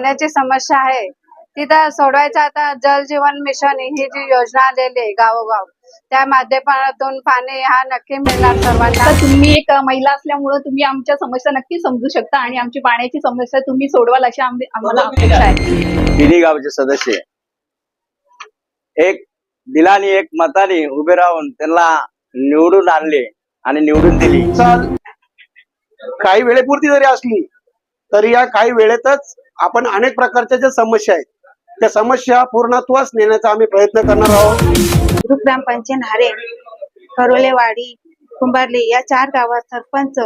पाण्याची समस्या आहे. तिथं सोडवायचं आता जल जीवन मिशन ही जी योजना आलेली आहे गावोगाव त्या माध्यमातून पाणी हा नक्की मिळणार सर्वांना. तुम्ही एक महिला असल्यामुळं तुम्ही आमच्या समस्या नक्की समजू शकता आणि आमची पाण्याची समस्या तुम्ही सोडवाल अशी आम- आम्हाला अपेक्षा आहे. तिन्ही गावचे सदस्य. एक दिलानी एक मताने उभे राहून त्यांना निवडून आणले आणि निवडून दिली. चाल. काही वेळेपुरती जरी असली तरी या काही वेळेतच आपण अनेक प्रकारच्या ज्या समस्या आहेत त्या समस्या पूर्णत्वास नेण्याचा आम्ही प्रयत्न करणार आहोत. ग्रुप ग्रामपंचायत हारे करोलेवाडी कुंभारली या चार गावात सरपंच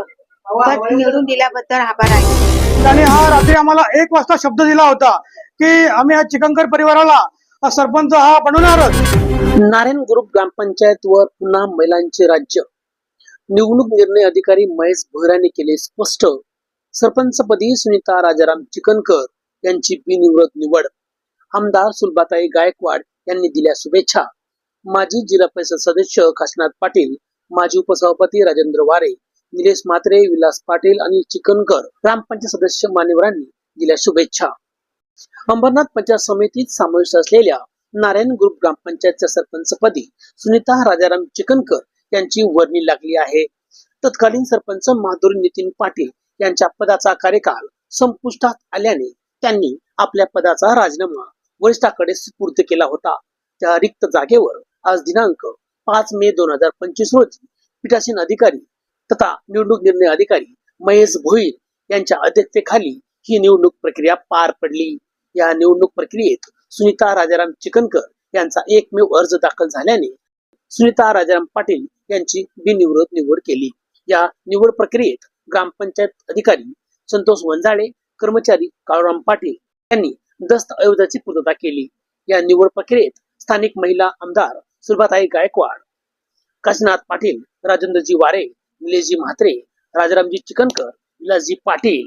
पद निवडून दिल्याबद्दल आभार आहे. त्याने हा रात्री आम्हाला एक वाजता शब्द दिला होता की आम्ही या चिकनकर परिवाराला हा सरपंच हा बनवणारच. नारायण ग्रुप ग्रामपंचायत वर पुन्हा महिलांचे राज्य. निवडणूक निर्णय अधिकारी महेश भोराने केले स्पष्ट. सरपंचपदी सुनीता राजाराम चिकनकर यांची बिनविरोध निवड. आमदार सुलभाताई गायकवाड यांनी दिल्या शुभेच्छा. माजी जिल्हा परिषद सदस्य काशीनाथ पाटील माजी उपसभापती राजेंद्र वारे निलेश म्हात्रे विलास पाटील आणि चिकनकर ग्रामपंचायत सदस्य मान्यवरांनी दिल्या शुभेच्छा. अंबरनाथ पंचायत समितीत समाविष्ट असलेल्या नारायण ग्रुप ग्रामपंचायतच्या सरपंचपदी सुनीता राजाराम चिकनकर यांची वर्णी लागली आहे. तत्कालीन सरपंच माधुरी नितीन पाटील यांच्या पदाचा कार्यकाल संपुष्टात आल्याने त्यांनी आपल्या पदाचा राजीनामा वरिष्ठाकडे सुपूर्द केला होता. त्या रिक्त जागेवर आज दिनांक पाच मे दोन हजार पंचवीस रोजी पीठासीन अधिकारी तथा निवडणूक निर्णय अधिकारी महेश भोईर यांच्या अध्यक्षतेखाली ही निवडणूक प्रक्रिया पार पडली. या निवडणूक प्रक्रियेत सुनीता राजाराम चिकनकर यांचा एकमेव अर्ज दाखल झाल्याने सुनीता राजाराम पाटील यांची बिनविरोध निवड केली. या निवड प्रक्रियेत ग्रामपंचायत अधिकारी संतोष वंजाळे कर्मचारी काळूराम पाटील यांनी दस्त आयोगाची पूर्तता केली. या निवड प्रक्रियेत स्थानिक महिला आमदार सुलभाताई गायकवाड काशीनाथ पाटील राजेंद्रजी वारे निलेशजी म्हात्रे राजारामजी चिकनकर विलासजी पाटील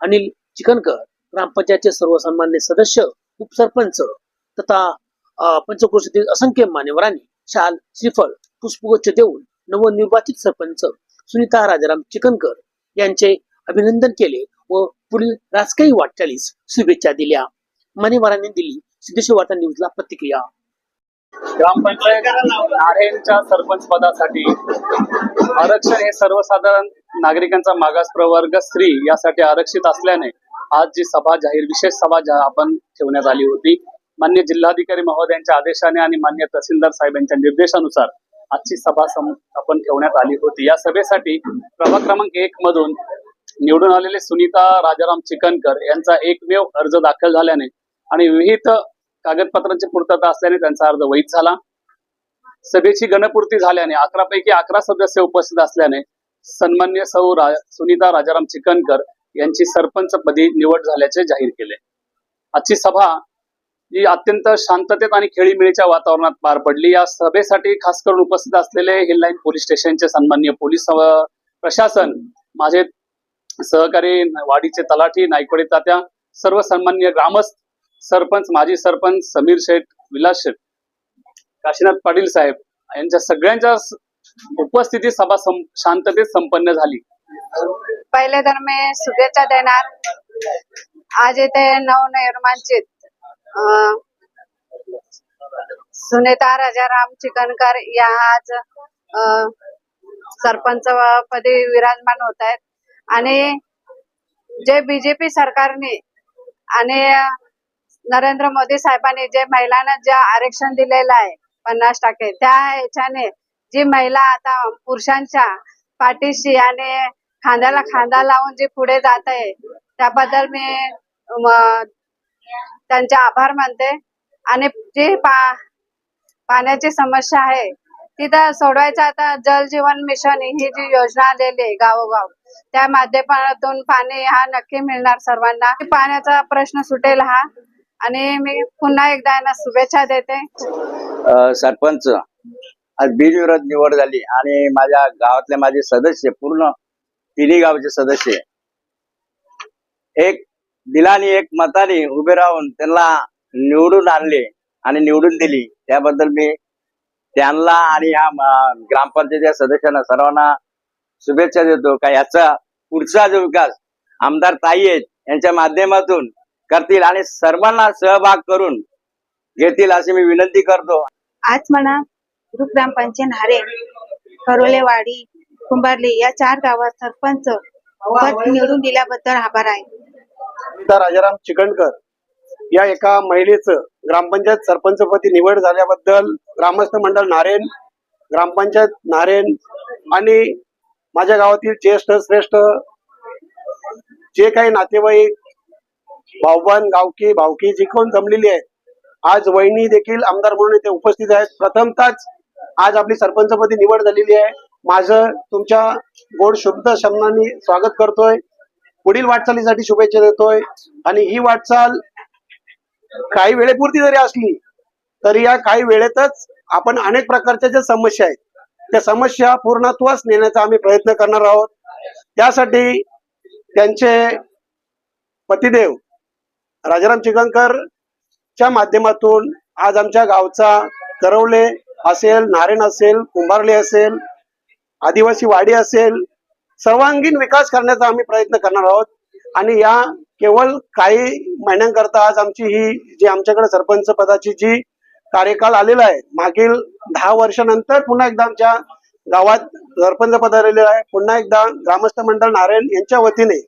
अनिल चिकनकर ग्रामपंचायतचे सर्व सन्मान्य सदस्य उपसरपंच तथा पंचक्रोशीतील असंख्य मान्यवरांनी शाल श्रीफळ पुष्पगुच्छ देऊन नवनिर्वाचित सरपंच सुनीता राजाराम चिकनकर यांचे अभिनंदन केले व पुढील राजकीय वाटचालीस शुभेच्छा दिल्या. मान्यवरांनी दिली सिद्धेश्वर वार्ता न्यूजला प्रतिक्रिया. ग्रामपंचायत नारायणच्या सरपंच पदासाठी आरक्षण हे सर्वसाधारण नागरिकांचा मागास प्रवर्ग स्त्री यासाठी आरक्षित असल्याने आज जी सभा जाहीर विशेष सभा आपण ठेवण्यात आली होती मान्य जिल्हाधिकारी महोदयांच्या आदेशाने आणि मान्य तहसीलदार साहेबांच्या निर्देशानुसार आजची सभा आपण ठेवण्यात आली होती. या सभेसाठी प्रभाग क्रमांक एक मधून निवडून आलेले सुनीता राजाराम चिकनकर यांचा एकमेव अर्ज दाखल झाल्याने आणि विविध कागदपत्रांची पूर्तता असल्याने त्यांचा अर्ज वैध झाला. सभेची गणपूर्ती झाल्याने अकरा पैकी अकरा सदस्य उपस्थित असल्याने सन्मान्य सौ रा, सुनीता राजाराम चिकनकर यांची सरपंच पदी निवड झाल्याचे जाहीर केले. आजची सभा ही अत्यंत शांततेत आणि खेळीमेळीच्या वातावरणात पार पडली. या सभेसाठी खास करून उपस्थित असलेले हिललाईन पोलीस स्टेशनचे सन्मान्य पोलीस प्रशासन माझे सहकारी वाडीचे तलाठी नायकवाडी तात्या सर्व सन्मान्य ग्रामस्थ सरपंच माजी सरपंच समीर शेठ विलास शेठ काशीनाथ पाटील साहेब यांच्या सगळ्यांच्या उपस्थिती उपस्थितीत सभा शांततेत संपन्न झाली. पहिले तर मी शुभेच्छा देणार. आज इथे नवनिर्माणचित सुनेता राजाराम चिकनकर या आज सरपंच पदी विराजमान होत आहेत. आणि जे बीजेपी सरकारने आणि नरेंद्र मोदी साहेबांनी जे महिलांना जे आरक्षण दिलेलं आहे पन्नास टक्के त्या ह्याच्याने जी महिला आता पुरुषांच्या पाठीशी आणि खांद्याला खांदा लावून जी पुढे जात आहे त्याबद्दल मी त्यांचे आभार मानते. आणि जी पा पाण्याची समस्या आहे तिथं सोडवायचं आता जल जीवन मिशन ही जी योजना आलेली आहे गावोगाव त्या माध्यमातून पाणी हा नक्की मिळणार सर्वांना. पाण्याचा प्रश्न सुटेल हा. आणि मी पुन्हा एकदा यांना शुभेच्छा देते. सरपंच आज बिनविरोध निवड झाली आणि माझ्या गावातले माझे सदस्य पूर्ण तिन्ही गावचे सदस्य एक दिलानी एक मताने उभे राहून त्यांना निवडून आणले आणि निवडून दिली. त्याबद्दल मी त्यांना आणि ह्या ग्रामपंचायतीच्या सदस्यांना सर्वांना शुभेच्छा देतो. का याचा पुढचा जो विकास आमदार ताई आहेत यांच्या माध्यमातून करतील आणि सर्वांना सहभाग करून घेतील अशी मी विनंती करतो. आज म्हणा ग्रुप ग्रामपंचायत नारे करोलेवाडी कुंभारली या चार गावात सरपंच पद निवडून दिल्याबद्दल आभार आहे. अनिता राजाराम चिकणकर या एका महिलेचं ग्रामपंचायत सरपंचपदी निवड झाल्याबद्दल ग्रामस्थ मंडळ नारेन ग्रामपंचायत नारेन आणि माझ्या गावातील ज्येष्ठ श्रेष्ठ जे काही नातेवाईक भाऊबान गावकी भावकी जी कोण जमलेली आहेत आज वहिनी देखील आमदार म्हणून इथे उपस्थित आहेत. प्रथमतच आज आपली सरपंचपदी निवड झालेली आहे. माझं तुमच्या गोड शुद्ध शब्दांनी स्वागत करतोय. पुढील वाटचालीसाठी शुभेच्छा देतोय. आणि ही वाटचाल काही वेळेपुरती जरी असली तरी या काही वेळेतच आपण अनेक प्रकारच्या ज्या समस्या आहेत त्या समस्या पूर्णत्वास नेण्याचा आम्ही प्रयत्न करणार आहोत. त्यासाठी त्यांचे पतिदेव राजाराम चिकणकर च्या माध्यमातून आज आमच्या गावचा करवले असेल नारायण असेल कुंभारले असेल आदिवासी वाडी असेल सर्वांगीण विकास करण्याचा आम्ही प्रयत्न करणार आहोत. आणि या केवळ काही महिन्यांकरता आज आमची ही जी आमच्याकडे सरपंच पदाची जी कार्यकाळ आलेला आहे मागील दहा वर्षानंतर पुन्हा एकदा आमच्या गावात सरपंच पद आलेलं आहे. पुन्हा एकदा ग्रामस्थ मंडळ नारायण यांच्या वतीने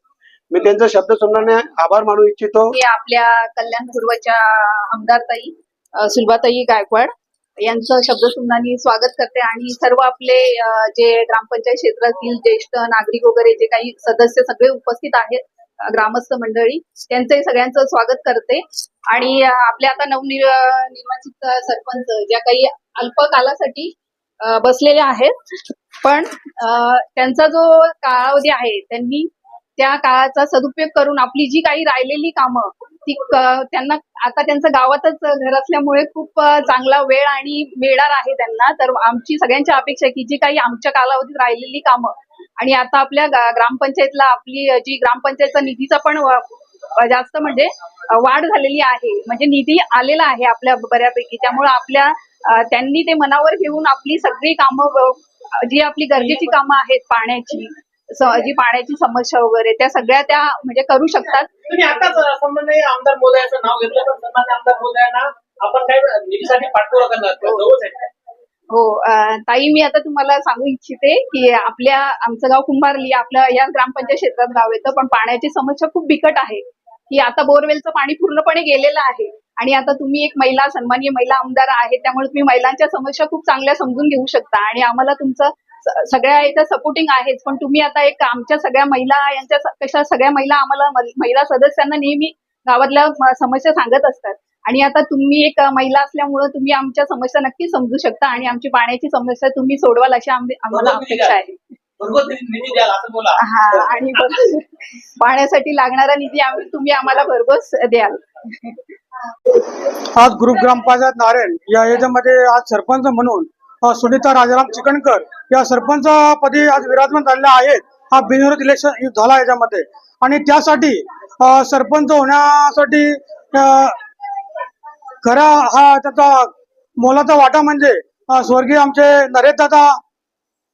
मी त्यांचा शब्द सुनाने आभार मानू इच्छितो. आपल्या कल्याण पूर्वच्या आमदार ताई सुलभाताई गायकवाड यांचं शब्दसुमनानी स्वागत करते आणि सर्व आपले जे ग्रामपंचायत क्षेत्रातील ज्येष्ठ नागरिक वगैरे जे काही सदस्य सगळे उपस्थित आहेत ग्रामस्थ मंडळी त्यांचंही सगळ्यांचं स्वागत करते. आणि आपल्या आपले आता नवनिर्वाचित सरपंच ज्या काही अल्प काळासाठी बसलेले आहेत पण अ, त्यांचा जो कालावधी आहे त्यांनी त्या काळाचा सदुपयोग करून आपली जी काही राहिलेली कामं ती त्यांना आता त्यांचं गावातच घर असल्यामुळे खूप चांगला वेळ आणि मिळणार आहे त्यांना. तर आमची सगळ्यांची अपेक्षा आहे की जी काही आमच्या कालावधीत राहिलेली कामं आणि आता आपल्या ग्रामपंचायतला आपली जी ग्रामपंचायतचा निधीचा पण जास्त म्हणजे वाढ झालेली आहे. म्हणजे निधी आलेला आहे आपल्या बऱ्यापैकी. त्यामुळे आपल्या त्यांनी ते मनावर घेऊन आपली सगळी कामं जी आपली गरजेची कामं आहेत पाण्याची जी पाण्याची समस्या वगैरे त्या सगळ्या त्या म्हणजे करू शकतात. तुम्ही आताच आमदार मोदयाचं नाव घेतलं पण सन्मान्य आमदार मोदयांना आपण काय निधीसाठी पाठपुरावा करणार जवळच आहे. हो अं, ताई मी आता तुम्हाला सांगू इच्छिते की आपल्या आमचं गाव कुंभारली आपल्या या ग्रामपंचायत क्षेत्रात गाव येतं पण पाण्याची समस्या खूप बिकट आहे. की आता बोरवेलचं पाणी पूर्णपणे गेलेलं आहे. आणि आता तुम्ही एक महिला सन्माननीय महिला आमदार आहे त्यामुळे तुम्ही महिलांच्या समस्या खूप चांगल्या समजून घेऊ शकता. आणि आम्हाला तुमचं सगळ्या याच्या सपोर्टिंग आहेच. पण तुम्ही आता एक आमच्या सगळ्या महिला यांच्या कशा सगळ्या महिला आम्हाला महिला सदस्यांना नेहमी गावातल्या म- समस्या सांगत असतात. आणि आता तुम्ही एक महिला असल्यामुळं तुम्ही आमच्या समस्या नक्की समजू शकता आणि आमची पाण्याची समस्या तुम्ही सोडवाल अशी आम्ही- आम्हाला अपेक्षा आहे. हा आणि पाण्यासाठी लागणारा निधी आम्ही तुम्ही आम्हाला भरघोस द्याल. आज ग्रुप ग्रामपंचायत नारायण या याच्यामध्ये आज सरपंच म्हणून सुनीता राजाराम चिकणकर या सरपंच पदी आज विराजमान झालेल्या आहेत. हा बिनविरोध इलेक्शन झाला याच्यामध्ये. आणि त्यासाठी सरपंच होण्यासाठी खरा हा त्याचा मोलाचा वाटा म्हणजे स्वर्गीय आमचे नरेशदादा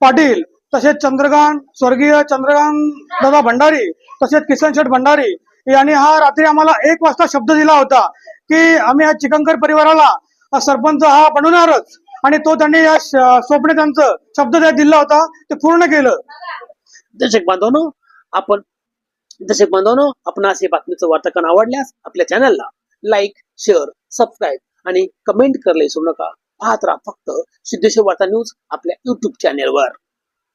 पाटील तसेच चंद्रकांत स्वर्गीय चंद्रकांत दादा भंडारी तसेच किसन शेठ भंडारी यांनी हा रात्री आम्हाला एक वाजता शब्द दिला होता की आम्ही या चिकनकर परिवाराला सरपंच हा बनवणारच. आणि तो त्यांनी या स्वप्न त्यांचं शब्द त्या दिला होता ते पूर्ण केलं. दर्शक बांधवनो आपण दर्शक बांधवनो आपण असे बातमीचं वार्ताकन आवडल्यास आपल्या चॅनलला लाईक शेअर सबस्क्राईब आणि कमेंट करले सोडू नका. पाहत राहा फक्त सिद्धेश्वर वार्ता न्यूज आपल्या युट्यूब चॅनेलवर